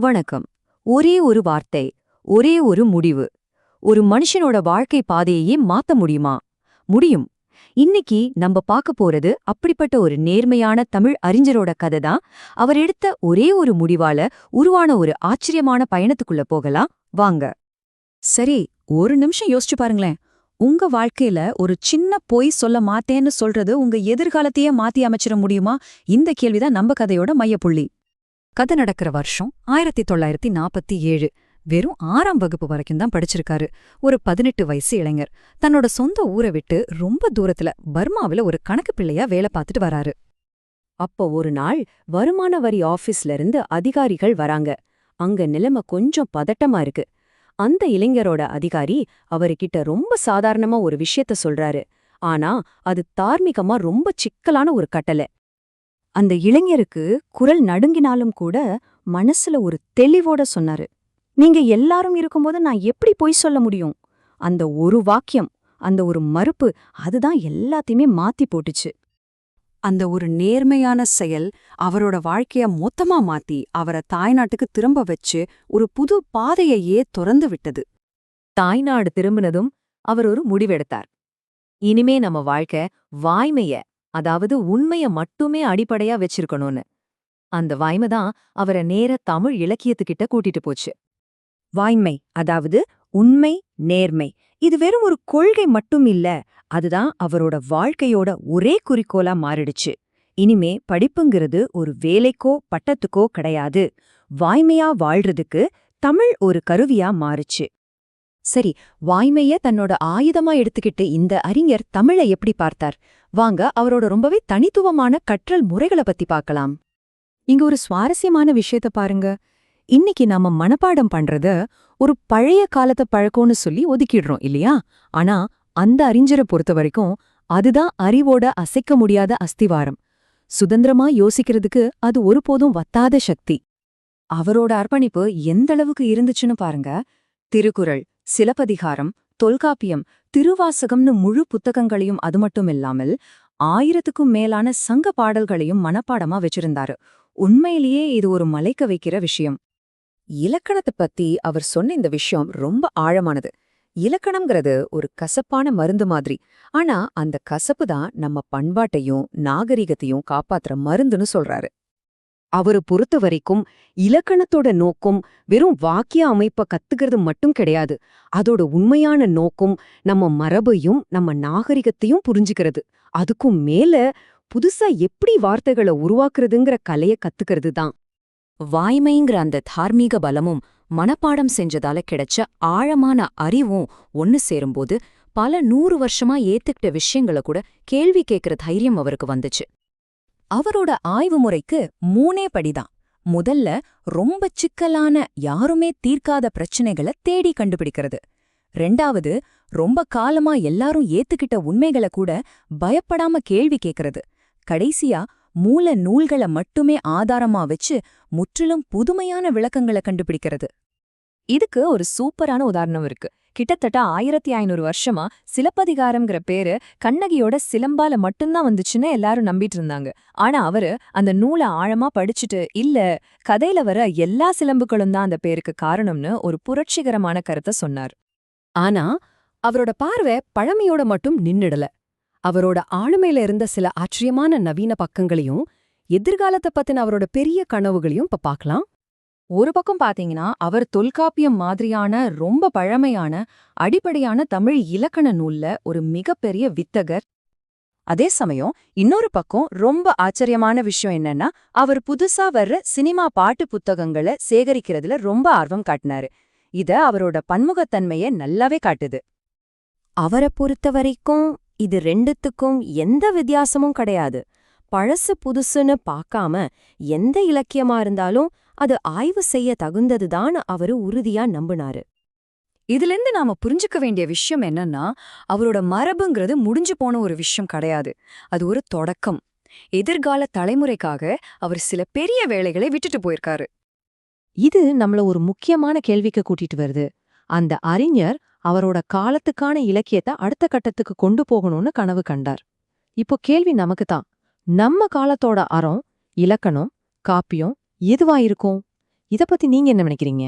வணக்கம். ஒரே ஒரு வார்த்தை ஒரே ஒரு முடிவு. ஒரு மனுஷனோட வாழ்க்கை பாதையையே மாத்த முடியுமா? முடியும். இன்னைக்கு நம்ம பார்க்க போறது அப்படிப்பட்ட ஒரு நேர்மையான தமிழ் அறிஞரோட கதை தான். அவர் எடுத்த ஒரே ஒரு முடிவால உருவான ஒரு ஆச்சரியமான பயணத்துக்குள்ள போகலாம். வாங்க. சரி ஒரு நிமிஷம் யோசிச்சு பாருங்களேன். உங்க வாழ்க்கையில ஒரு சின்ன பொய் சொல்ல மாட்டேன்னு சொல்றது உங்க எதிர்காலத்தையே மாத்தி அமைச்சிட முடியுமா? இந்த கேள்விதான் நம்ம கதையோட மையப்புள்ளி. கதை நடக்கிற வருஷம் ஆயிரத்தி தொள்ளாயிரத்தி நாற்பத்தி ஏழு. வெறும் ஆறாம் வகுப்பு வரைக்கும் தான் படிச்சிருக்காரு. ஒரு பதினெட்டு வயசு இளைஞர். தன்னோட சொந்த ஊரை விட்டு ரொம்ப தூரத்துல பர்மாவில ஒரு கணக்கு பிள்ளையா வேலை பார்த்துட்டு வராரு. அப்போ ஒரு நாள் வருமான வரி ஆஃபீஸ்ல இருந்து அதிகாரிகள் வராங்க. அங்க நிலைமை கொஞ்சம் பதட்டமா இருக்கு. அந்த இளைஞரோட அதிகாரி அவர்கிட்ட ரொம்ப சாதாரணமா ஒரு விஷயத்த சொல்றாரு. ஆனா அது தார்மீகமா ரொம்ப சிக்கலான ஒரு கட்டளை. அந்த இளைஞருக்கு குரல் நடுங்கினாலும் கூட மனசுல ஒரு தெளிவோட சொன்னாரு. நீங்க எல்லாரும் இருக்கும்போது நான் எப்படி பொய் சொல்ல முடியும்? அந்த ஒரு வாக்கியம் அந்த ஒரு மறுப்பு அதுதான் எல்லாத்தையுமே மாத்தி போட்டுச்சு. அந்த ஒரு நேர்மையான செயல் அவரோட வாழ்க்கைய மொத்தமா மாத்தி அவரை தாய்நாட்டுக்கு திரும்ப வச்சு ஒரு புது பாதையையே துறந்து விட்டது. தாய்நாடு திரும்பினதும் அவர் ஒரு முடிவெடுத்தார். இனிமே நம்ம வாழ்க்கை வாய்மைய அதாவது உண்மைய மட்டுமே அடிப்படையா வச்சிருக்கணும்னு. அந்த வாய்மை தான் அவரை நேர தமிழ் இலக்கியத்துக்கிட்ட கூட்டிட்டு போச்சு. வாய்மை அதாவது உண்மை நேர்மை இது வெறும் ஒரு கொள்கை மட்டும் இல்ல அதுதான் அவரோட வாழ்க்கையோட ஒரே குறிக்கோளா மாறிடுச்சு. இனிமே படிப்புங்கிறது ஒரு வேலைக்கோ பட்டத்துக்கோ கிடையாது. வாய்மையா வாழ்றதுக்கு தமிழ் ஒரு கருவியா மாறுச்சு. சரி வாய்மைய தன்னோட ஆயுதமா எடுத்துக்கிட்டு இந்த அறிஞர் தமிழை எப்படி பார்த்தார்? வாங்க அவரோட ரொம்பவே தனித்துவமான கற்றல் முறைகளை பத்தி பார்க்கலாம். இங்க ஒரு சுவாரஸ்யமான விஷயத்த பாருங்க. இன்னைக்கு நாம மனப்பாடம் பண்றத ஒரு பழைய காலத்த பழக்கம்னு சொல்லி ஒதுக்கிடுறோம் இல்லையா? ஆனா அந்த அறிஞரை பொறுத்த வரைக்கும் அதுதான் அறிவோட அசைக்க முடியாத அஸ்திவாரம். சுதந்திரமா யோசிக்கிறதுக்கு அது ஒருபோதும் வத்தாத சக்தி. அவரோட அர்ப்பணிப்பு எந்த அளவுக்கு இருந்துச்சுன்னு பாருங்க. திருக்குறள் சிலப்பதிகாரம் தொல்காப்பியம் திருவாசகம்னு முழு புத்தகங்களையும் அது மட்டும் இல்லாமல் ஆயிரத்துக்கும் மேலான சங்க பாடல்களையும் மனப்பாடமா வச்சிருந்தாரு. உண்மையிலேயே இது ஒரு மலைக்க வைக்கிற விஷயம். இலக்கணத்தை பத்தி அவர் சொன்ன இந்த விஷயம் ரொம்ப ஆழமானது. இலக்கணம்ங்கிறது ஒரு கசப்பான மருந்து மாதிரி. ஆனா அந்த கசப்பு தான் நம்ம பண்பாட்டையும் நாகரிகத்தையும் காப்பாத்துற மருந்துன்னு சொல்றாரு. அவரு பொறுத்த வரைக்கும் இலக்கணத்தோட நோக்கம் வெறும் வாக்கிய அமைப்ப கத்துக்கிறது மட்டும் கிடையாது. அதோட உண்மையான நோக்கம் நம்ம மரபையும் நம்ம நாகரிகத்தையும் புரிஞ்சுக்கிறது. அதுக்கும் மேல புதுசா எப்படி வார்த்தைகளை உருவாக்குறதுங்கிற கலைய கத்துக்கிறது தான். வாய்மைங்கிற அந்த தார்மீக பலமும் மனப்பாடம் செஞ்சதால கிடைச்ச ஆழமான அறிவும் ஒன்னு சேரும்போது பல நூறு வருஷமா ஏத்துக்கிட்ட விஷயங்கள கூட கேள்வி கேட்கிற தைரியம் அவருக்கு வந்துச்சு. அவரோட ஆய்வு முறைக்கு மூணே படிதான். முதல்ல ரொம்ப சிக்கலான யாருமே தீர்க்காத பிரச்சனைகளை தேடி கண்டுபிடிக்கிறது. ரெண்டாவது ரொம்ப காலமா எல்லாரும் ஏத்துக்கிட்ட உண்மைகளை கூட பயப்படாம கேள்வி கேட்கறது கடைசியா மூல நூல்களை மட்டுமே ஆதாரமா வச்சு முற்றிலும் புதுமையான விளக்கங்களை கண்டுபிடிக்கிறது. இதுக்கு ஒரு சூப்பரான உதாரணம் இருக்கு. கிட்டத்தட்ட ஆயிரத்தி ஐநூறு வருஷமா சிலப்பதிகாரம்ங்கிற பேரு கண்ணகியோட சிலம்பால மட்டும்தான் வந்துச்சுன்னு எல்லாரும் நம்பிட்டு இருந்தாங்க. ஆனா அவரு அந்த நூலை ஆழமா படிச்சுட்டு இல்ல கதையில வர எல்லா சிலம்புகளும் தான் அந்த பேருக்கு காரணம்னு ஒரு புரட்சிகரமான கருத்தை சொன்னார். ஆனா அவரோட பார்வை பழமையோட மட்டும் நின்னுடல. அவரோட ஆளுமையில இருந்த சில ஆச்சரியமான நவீன பக்கங்களையும் எதிர்காலத்தை பத்தின அவரோட பெரிய கனவுகளையும் இப்ப பார்க்கலாம். ஒரு பக்கம் பாத்தீங்கன்னா அவர் தொல்காப்பியம் மாதிரியான ரொம்ப பழமையான அடிப்படையான தமிழ் இலக்கண நூல்ல ஒரு மிகப்பெரிய வித்தகர். அதே சமயம் இன்னொரு பக்கம் ரொம்ப ஆச்சரியமான விஷயம் என்னன்னா அவர் புதுசா வர்ற சினிமா பாட்டு புத்தகங்களை சேகரிக்கிறதுல ரொம்ப ஆர்வம் காட்டினாரு. இத அவரோட பன்முகத்தன்மைய நல்லாவே காட்டுது. அவரை பொறுத்த வரைக்கும் இது ரெண்டுத்துக்கும் எந்த வித்தியாசமும் கிடையாது. பழசு புதுசுன்னு பார்க்காம எந்த இலக்கியமா இருந்தாலும் அது ஆய்வு செய்ய தகுந்ததுதான் அவரு உறுதியா நம்பினாரு. இதிலிருந்து நாம புரிஞ்சுக்க வேண்டிய விஷயம் என்னன்னா அவரோட மரபுங்கிறது முடிஞ்சு போன ஒரு விஷயம் கிடையாது. அது ஒரு தொடக்கம். எதிர்கால தலைமுறைக்காக அவர் சில பெரிய வேலைகளை விட்டுட்டு போயிருக்காரு. இது நம்மள ஒரு முக்கியமான கேள்விக்கு கூட்டிட்டு வருது. அந்த அறிஞர் அவரோட காலத்துக்கான இலக்கியத்தை அடுத்த கட்டத்துக்கு கொண்டு போகணும்னு கனவு கண்டார். இப்போ கேள்வி நமக்கு தான். நம்ம காலத்தோட அறம் இலக்கணம் காப்பியம் எதுவா இருக்கும்? இத பத்தி நீங்க என்ன நினைக்கிறீங்க?